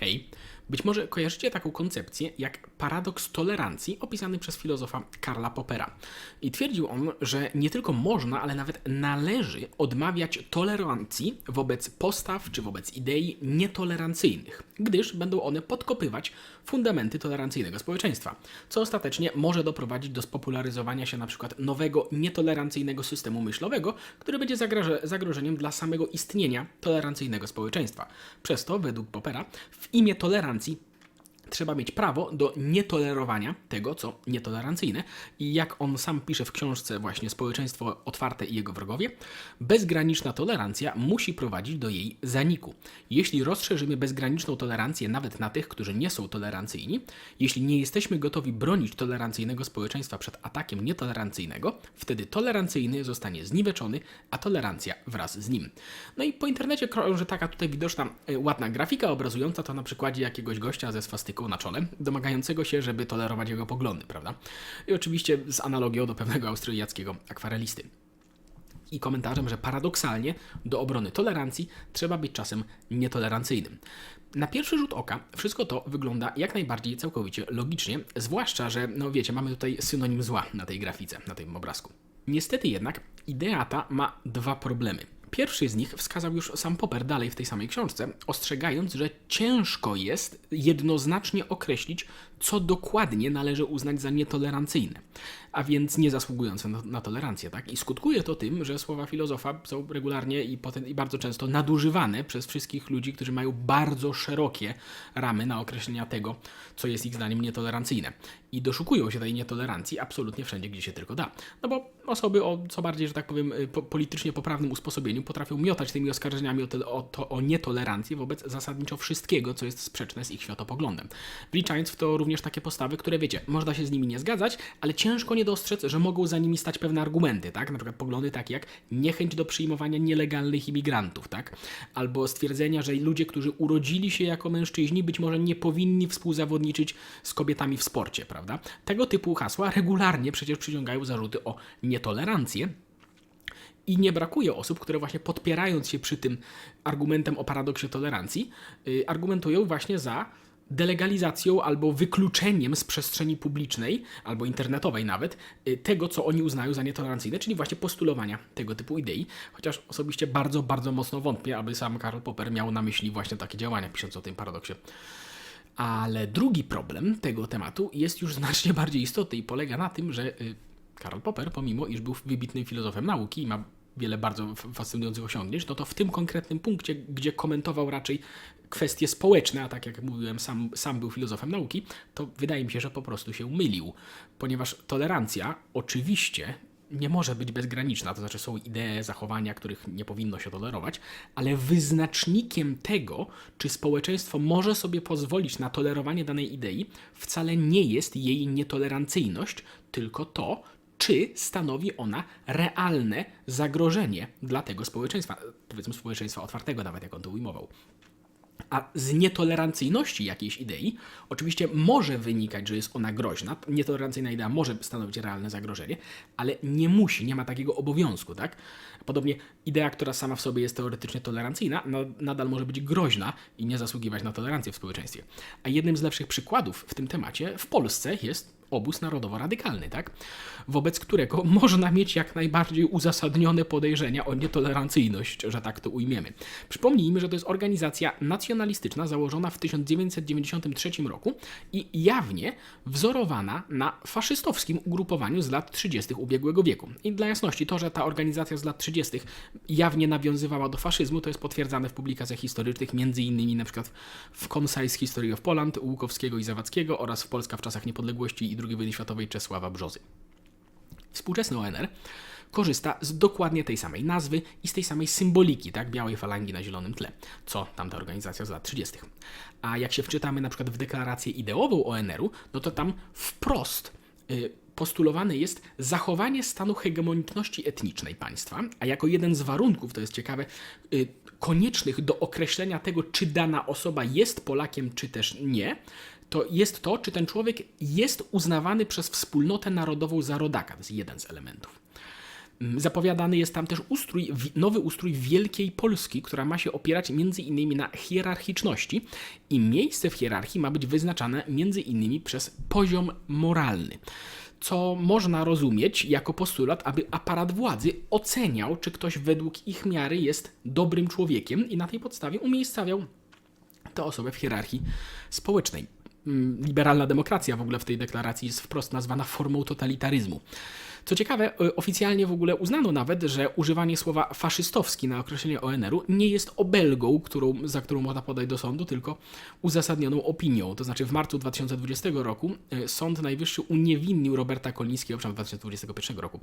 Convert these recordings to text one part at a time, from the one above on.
Hej, być może kojarzycie taką koncepcję jak paradoks tolerancji opisany przez filozofa Karla Poppera. I twierdził on, że nie tylko można, ale nawet należy odmawiać tolerancji wobec postaw czy wobec idei nietolerancyjnych, gdyż będą one podkopywać fundamenty tolerancyjnego społeczeństwa, co ostatecznie może doprowadzić do spopularyzowania się przykład nowego nietolerancyjnego systemu myślowego, który będzie zagrożeniem dla samego istnienia tolerancyjnego społeczeństwa. Przez to, według Poppera, w imię tolerancji trzeba mieć prawo do nietolerowania tego, co nietolerancyjne. I jak on sam pisze w książce właśnie Społeczeństwo otwarte i jego wrogowie, bezgraniczna tolerancja musi prowadzić do jej zaniku. Jeśli rozszerzymy bezgraniczną tolerancję nawet na tych, którzy nie są tolerancyjni, jeśli nie jesteśmy gotowi bronić tolerancyjnego społeczeństwa przed atakiem nietolerancyjnego, wtedy tolerancyjny zostanie zniweczony, a tolerancja wraz z nim. No i po internecie krąży taka tutaj widoczna e, ładna grafika obrazująca to na przykładzie jakiegoś gościa ze swastyką na czole, domagającego się, żeby tolerować jego poglądy, prawda? I oczywiście z analogią do pewnego austriackiego akwarelisty i komentarzem, że paradoksalnie do obrony tolerancji trzeba być czasem nietolerancyjnym. Na pierwszy rzut oka wszystko to wygląda jak najbardziej całkowicie logicznie, zwłaszcza, że, no wiecie, mamy tutaj synonim zła na tej grafice, na tym obrazku. Niestety jednak idea ta ma dwa problemy. Pierwszy z nich wskazał już sam Popper dalej w tej samej książce, ostrzegając, że ciężko jest jednoznacznie określić, co dokładnie należy uznać za nietolerancyjne, a więc nie zasługujące na, na tolerancję. Tak? I skutkuje to tym, że słowa filozofa są regularnie i, potem, i bardzo często nadużywane przez wszystkich ludzi, którzy mają bardzo szerokie ramy na określenia tego, co jest ich zdaniem nietolerancyjne. I doszukują się tej nietolerancji absolutnie wszędzie, gdzie się tylko da. No bo osoby o co bardziej, że tak powiem, y, po, politycznie poprawnym usposobieniu potrafią miotać tymi oskarżeniami o, te, o, to, o nietolerancję wobec zasadniczo wszystkiego, co jest sprzeczne z ich światopoglądem. Wliczając w to również takie postawy, które wiecie, można się z nimi nie zgadzać, ale ciężko nie dostrzec, że mogą za nimi stać pewne argumenty, tak? Na przykład poglądy takie jak niechęć do przyjmowania nielegalnych imigrantów, tak? Albo stwierdzenia, że ludzie, którzy urodzili się jako mężczyźni, być może nie powinni współzawodniczyć z kobietami w sporcie, prawda? Tego typu hasła regularnie przecież przyciągają zarzuty o nietolerancję. I nie brakuje osób, które właśnie podpierając się przy tym argumentem o paradoksie tolerancji, yy, argumentują właśnie za delegalizacją albo wykluczeniem z przestrzeni publicznej, albo internetowej nawet, y, tego, co oni uznają za nietolerancyjne, czyli właśnie postulowania tego typu idei. Chociaż osobiście bardzo, bardzo mocno wątpię, aby sam Karl Popper miał na myśli właśnie takie działania, pisząc o tym paradoksie. Ale drugi problem tego tematu jest już znacznie bardziej istotny i polega na tym, że y, Karl Popper, pomimo iż był wybitnym filozofem nauki i ma wiele bardzo fascynujących osiągnięć, no to w tym konkretnym punkcie, gdzie komentował raczej kwestie społeczne, a tak jak mówiłem, sam, sam był filozofem nauki, to wydaje mi się, że po prostu się mylił, ponieważ tolerancja oczywiście nie może być bezgraniczna, to znaczy są idee, zachowania, których nie powinno się tolerować, ale wyznacznikiem tego, czy społeczeństwo może sobie pozwolić na tolerowanie danej idei, wcale nie jest jej nietolerancyjność, tylko to, czy stanowi ona realne zagrożenie dla tego społeczeństwa, powiedzmy społeczeństwa otwartego, nawet jak on to ujmował. A z nietolerancyjności jakiejś idei oczywiście może wynikać, że jest ona groźna. Nietolerancyjna idea może stanowić realne zagrożenie, ale nie musi, nie ma takiego obowiązku, tak? Podobnie idea, która sama w sobie jest teoretycznie tolerancyjna, no, nadal może być groźna i nie zasługiwać na tolerancję w społeczeństwie. A jednym z lepszych przykładów w tym temacie w Polsce jest obóz narodowo-radykalny, tak? Wobec którego można mieć jak najbardziej uzasadnione podejrzenia o nietolerancyjność, że tak to ujmiemy. Przypomnijmy, że to jest organizacja nacjonalistyczna założona w 1993 roku i jawnie wzorowana na faszystowskim ugrupowaniu z lat 30. ubiegłego wieku. I dla jasności, to, że ta organizacja z lat 30. jawnie nawiązywała do faszyzmu, to jest potwierdzane w publikacjach historycznych, między innymi na przykład w Concise History of Poland Łukowskiego i Zawadzkiego oraz w Polska w czasach niepodległości i II wojny światowej Czesława Brzozy. Współczesny ONR korzysta z dokładnie tej samej nazwy i z tej samej symboliki, tak, białej falangi na zielonym tle, co tamta organizacja z lat 30. A jak się wczytamy na przykład w deklarację ideową ONR-u, no to tam wprost y, postulowane jest zachowanie stanu hegemoniczności etnicznej państwa, a jako jeden z warunków, to jest ciekawe, y, koniecznych do określenia tego, czy dana osoba jest Polakiem, czy też nie, to jest to, czy ten człowiek jest uznawany przez wspólnotę narodową za rodaka. To jest jeden z elementów. Mm, Zapowiadany jest tam też ustrój, nowy ustrój Wielkiej Polski, która ma się opierać innymi na hierarchiczności i miejsce w hierarchii ma być wyznaczane innymi przez poziom moralny. Co można rozumieć jako postulat, aby aparat władzy oceniał, czy ktoś według ich miary jest dobrym człowiekiem i na tej podstawie umiejscawiał tę osobę w hierarchii społecznej. Mm, Liberalna demokracja w ogóle w tej deklaracji jest wprost nazwana formą totalitaryzmu. Co ciekawe, y, oficjalnie w ogóle uznano nawet, że używanie słowa faszystowski na określenie ONR-u nie jest obelgą, którą, za którą można podać do sądu, tylko uzasadnioną opinią. To znaczy w marcu 2020 roku y, Sąd Najwyższy uniewinnił Roberta Kolińskiego, przepraszam, 2021 roku,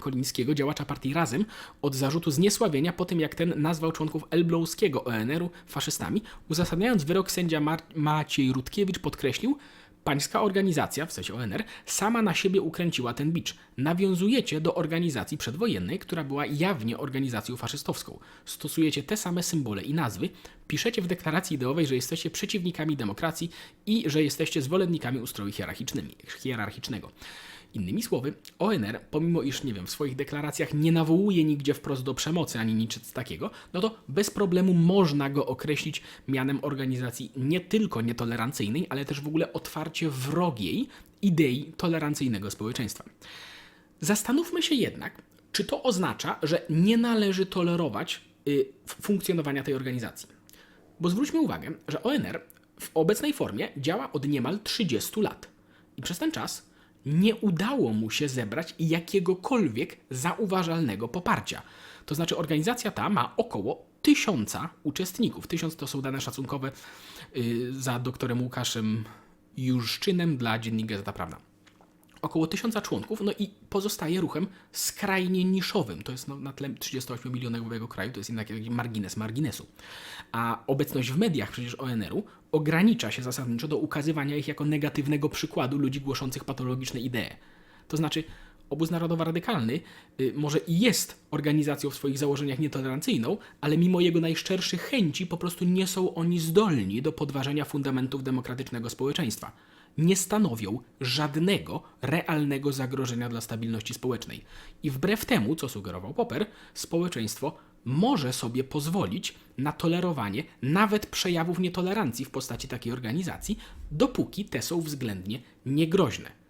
Kolińskiego, działacza partii Razem, od zarzutu zniesławienia po tym, jak ten nazwał członków elbląskiego ONR-u faszystami. Uzasadniając wyrok, sędzia Mar- Maciej Rutkiewicz podkreślił, pańska organizacja, w sensie ONR, sama na siebie ukręciła ten bicz. Nawiązujecie do organizacji przedwojennej, która była jawnie organizacją faszystowską. Stosujecie te same symbole i nazwy, piszecie w deklaracji ideowej, że jesteście przeciwnikami demokracji i że jesteście zwolennikami ustroju hierarchicznego. Innymi słowy, ONR, pomimo iż, nie wiem, w swoich deklaracjach nie nawołuje nigdzie wprost do przemocy ani nic takiego, no to bez problemu można go określić mianem organizacji nie tylko nietolerancyjnej, ale też w ogóle otwarcie wrogiej idei tolerancyjnego społeczeństwa. Zastanówmy się jednak, czy to oznacza, że nie należy tolerować y, funkcjonowania tej organizacji. Bo zwróćmy uwagę, że ONR w obecnej formie działa od niemal 30 lat. I przez ten czas nie udało mu się zebrać jakiegokolwiek zauważalnego poparcia. To znaczy, organizacja ta ma około tysiąca uczestników. Tysiąc to są dane szacunkowe y, za doktorem Łukaszem Juszczynem dla Dziennika Gazeta Prawna około tysiąca członków, no i pozostaje ruchem skrajnie niszowym. To jest no, na tle 38-milionowego kraju, to jest jednak margines marginesu. A obecność w mediach przecież ONR-u ogranicza się zasadniczo do ukazywania ich jako negatywnego przykładu ludzi głoszących patologiczne idee. To znaczy, Obóz Narodowo-Radykalny y, może i jest organizacją w swoich założeniach nietolerancyjną, ale mimo jego najszczerszych chęci po prostu nie są oni zdolni do podważenia fundamentów demokratycznego społeczeństwa nie stanowią żadnego realnego zagrożenia dla stabilności społecznej. I wbrew temu, co sugerował Popper, społeczeństwo może sobie pozwolić na tolerowanie nawet przejawów nietolerancji w postaci takiej organizacji, dopóki te są względnie niegroźne.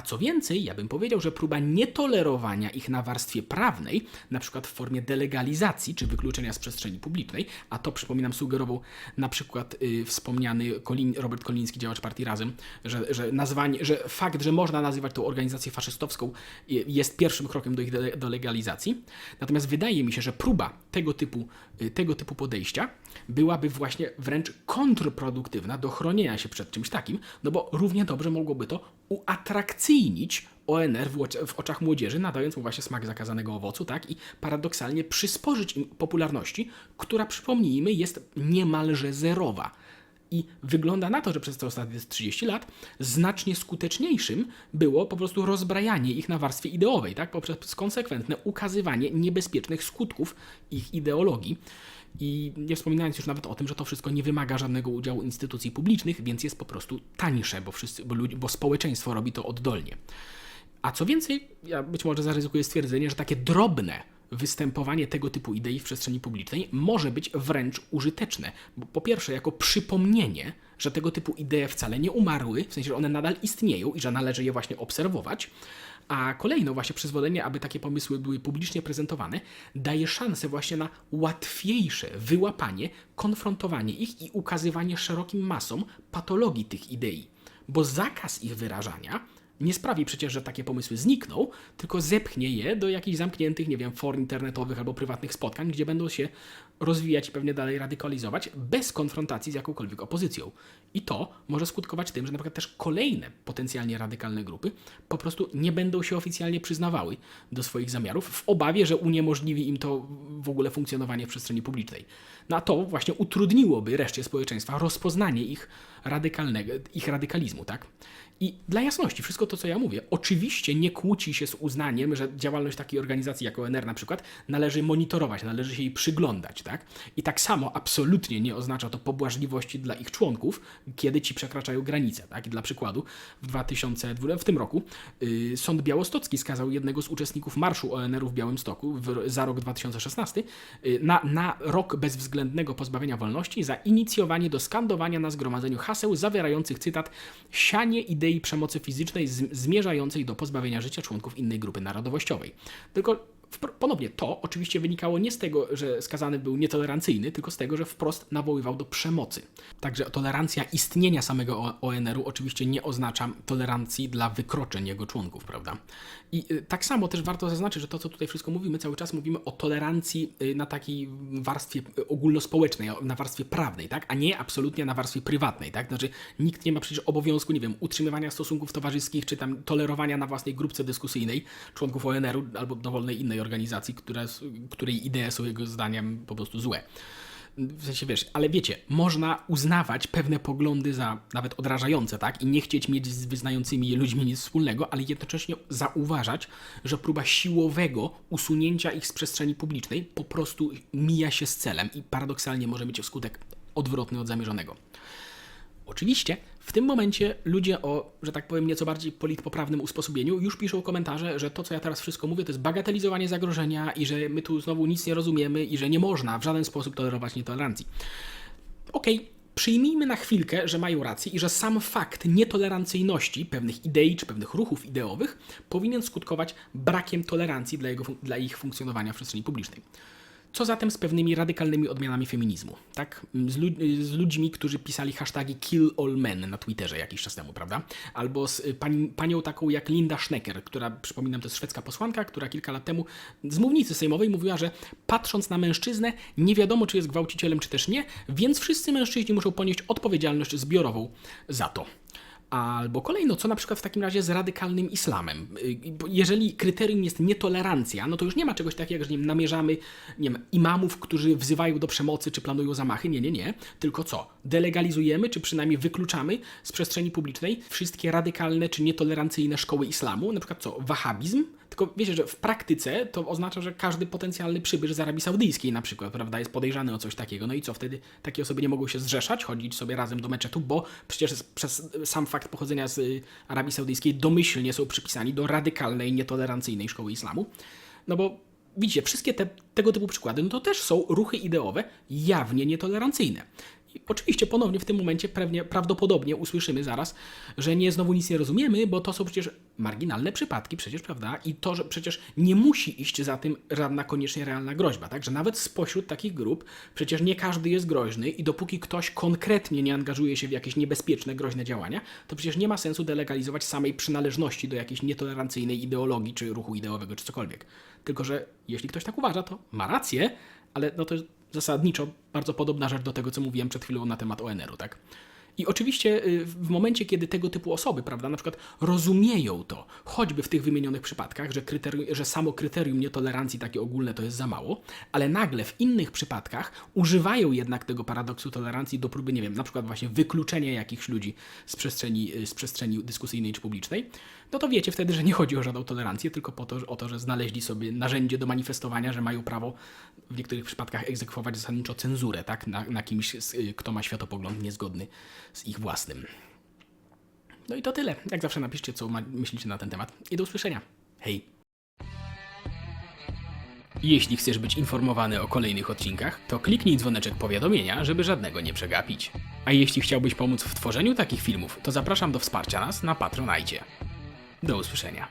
A co więcej, ja bym powiedział, że próba nietolerowania ich na warstwie prawnej, na przykład w formie delegalizacji czy wykluczenia z przestrzeni publicznej, a to przypominam sugerował na przykład y, wspomniany Robert Koliński, działacz partii Razem, że, że nazwanie, że fakt, że można nazywać tą organizację faszystowską y, jest pierwszym krokiem do ich dele, do legalizacji. Natomiast wydaje mi się, że próba tego typu, y, tego typu podejścia byłaby właśnie wręcz kontrproduktywna do chronienia się przed czymś takim, no bo równie dobrze mogłoby to uatrakcyjnić ONR w, oczach młodzieży, nadając mu właśnie smak zakazanego owocu, tak? I paradoksalnie przysporzyć im popularności, która, przypomnijmy, jest niemalże zerowa. I wygląda na to, że przez te ostatnie 30 lat znacznie skuteczniejszym było po prostu rozbrajanie ich na warstwie ideowej, tak? Poprzez konsekwentne ukazywanie niebezpiecznych skutków ich ideologii. I nie wspominając już nawet o tym, że to wszystko nie wymaga żadnego udziału instytucji publicznych, więc jest po prostu tańsze, bo, wszyscy, bo, bo społeczeństwo robi to oddolnie. A co więcej, ja być może zaryzykuję stwierdzenie, że takie drobne występowanie tego typu idei w przestrzeni publicznej może być wręcz użyteczne. Bo po pierwsze, jako przypomnienie, że tego typu idee wcale nie umarły, w sensie, że one nadal istnieją i że należy je właśnie obserwować. A kolejno właśnie przyzwolenie, aby takie pomysły były publicznie prezentowane, daje szansę właśnie na łatwiejsze wyłapanie, konfrontowanie ich i ukazywanie szerokim masom patologii tych idei. Bo zakaz ich wyrażania nie sprawi przecież, że takie pomysły znikną, tylko zepchnie je do jakichś zamkniętych, nie wiem, form internetowych albo prywatnych spotkań, gdzie będą się rozwijać i pewnie dalej radykalizować bez konfrontacji z jakąkolwiek opozycją. I to może skutkować tym, że na przykład też kolejne potencjalnie radykalne grupy po prostu nie będą się oficjalnie przyznawały do swoich zamiarów w obawie, że uniemożliwi im to w ogóle funkcjonowanie w przestrzeni publicznej. No a to właśnie utrudniłoby reszcie społeczeństwa rozpoznanie ich radykalnego, ich radykalizmu, tak? I dla jasności, wszystko to co ja mówię, oczywiście nie kłóci się z uznaniem, że działalność takiej organizacji jak ONR na przykład należy monitorować, należy się jej przyglądać, tak? I tak samo absolutnie nie oznacza to pobłażliwości dla ich członków, kiedy ci przekraczają granice, tak? I dla przykładu, w 2020, w tym roku yy, Sąd Białostocki skazał jednego z uczestników marszu ONR-u w Białymstoku w, za rok 2016 yy, na, na rok bezwzględnego pozbawienia wolności za inicjowanie do skandowania na zgromadzeniu haseł zawierających cytat sianie idei przemocy fizycznej zmierzającej do pozbawienia życia członków innej grupy narodowościowej. Tylko ponownie to oczywiście wynikało nie z tego, że skazany był nietolerancyjny, tylko z tego, że wprost nawoływał do przemocy. Także tolerancja istnienia samego ONR-u oczywiście nie oznacza tolerancji dla wykroczeń jego członków, prawda? I y, tak samo też warto zaznaczyć, że to, co tutaj wszystko mówimy, cały czas mówimy o tolerancji y, na takiej warstwie y, ogólnospołecznej, na warstwie prawnej, tak? A nie absolutnie na warstwie prywatnej, tak? Znaczy nikt nie ma przecież obowiązku, nie wiem, utrzymywania stosunków towarzyskich, czy tam tolerowania na własnej grupce dyskusyjnej członków ONR-u albo dowolnej innej organizacji, której idee są jego zdaniem po prostu złe. W sensie wiesz, ale wiecie, można uznawać pewne poglądy za nawet odrażające, tak? I nie chcieć mieć z wyznającymi je ludźmi nic wspólnego, ale jednocześnie zauważać, że próba siłowego usunięcia ich z przestrzeni publicznej po prostu mija się z celem i paradoksalnie może mieć skutek odwrotny od zamierzonego. Oczywiście w tym momencie ludzie o, że tak powiem, nieco bardziej politpoprawnym usposobieniu już piszą komentarze, że to, co ja teraz wszystko mówię, to jest bagatelizowanie zagrożenia i że my tu znowu nic nie rozumiemy i że nie można w żaden sposób tolerować nietolerancji. Okej, przyjmijmy na chwilkę, że mają rację i że sam fakt nietolerancyjności pewnych idei czy pewnych ruchów ideowych powinien skutkować brakiem tolerancji dla, jego, dla ich funkcjonowania w przestrzeni publicznej. Co zatem z pewnymi radykalnymi odmianami feminizmu? Tak? Z, lu- z ludźmi, którzy pisali hashtagi Kill All Men na Twitterze jakiś czas temu, prawda? Albo z pani, panią taką jak Linda Schnecker, która, przypominam, to jest szwedzka posłanka, która kilka lat temu z mównicy sejmowej mówiła, że patrząc na mężczyznę, nie wiadomo, czy jest gwałcicielem, czy też nie, więc wszyscy mężczyźni muszą ponieść odpowiedzialność zbiorową za to. Albo kolejno, co na przykład w takim razie z radykalnym islamem? Y, Jeżeli kryterium jest nietolerancja, no to już nie ma czegoś takiego, że nie wiem, namierzamy nie wiem, imamów, którzy wzywają do przemocy czy planują zamachy. Nie, nie, nie. Tylko co? Delegalizujemy, czy przynajmniej wykluczamy z przestrzeni publicznej wszystkie radykalne czy nietolerancyjne szkoły islamu, na przykład co? Wahabizm? Tylko wiecie, że w praktyce to oznacza, że każdy potencjalny przybysz z Arabii Saudyjskiej na przykład, prawda, jest podejrzany o coś takiego. No i co wtedy? Takie osoby nie mogą się zrzeszać, chodzić sobie razem do meczetu, bo przecież przez sam fakt pochodzenia z Arabii Saudyjskiej domyślnie są przypisani do radykalnej, nietolerancyjnej szkoły islamu. No bo widzicie, wszystkie te, tego typu przykłady, no to też są ruchy ideowe jawnie nietolerancyjne. I oczywiście ponownie w tym momencie pewnie, prawdopodobnie usłyszymy zaraz, że nie znowu nic nie rozumiemy, bo to są przecież marginalne przypadki, przecież, prawda? I to, że przecież nie musi iść za tym żadna koniecznie realna groźba, tak? Że nawet spośród takich grup przecież nie każdy jest groźny i dopóki ktoś konkretnie nie angażuje się w jakieś niebezpieczne, groźne działania, to przecież nie ma sensu delegalizować samej przynależności do jakiejś nietolerancyjnej ideologii, czy ruchu ideowego, czy cokolwiek. Tylko, że jeśli ktoś tak uważa, to ma rację, ale no to jest zasadniczo bardzo podobna rzecz do tego, co mówiłem przed chwilą na temat ONR-u, tak? I oczywiście y, w momencie, kiedy tego typu osoby, prawda, na przykład rozumieją to, choćby w tych wymienionych przypadkach, że, kryterium, że samo kryterium nietolerancji takie ogólne to jest za mało, ale nagle w innych przypadkach używają jednak tego paradoksu tolerancji do próby, nie wiem, na przykład właśnie wykluczenia jakichś ludzi z przestrzeni, y, z przestrzeni dyskusyjnej czy publicznej, no to wiecie wtedy, że nie chodzi o żadną tolerancję, tylko po to, o to, że znaleźli sobie narzędzie do manifestowania, że mają prawo w niektórych przypadkach egzekwować zasadniczo cenzurę, tak, na, na kimś, y, kto ma światopogląd niezgodny z ich własnym. No i to tyle. Jak zawsze napiszcie, co myślicie na ten temat. I do usłyszenia. Hej! Jeśli chcesz być informowany o kolejnych odcinkach, to kliknij dzwoneczek powiadomienia, żeby żadnego nie przegapić. A jeśli chciałbyś pomóc w tworzeniu takich filmów, to zapraszam do wsparcia nas na Patronajcie. Do usłyszenia.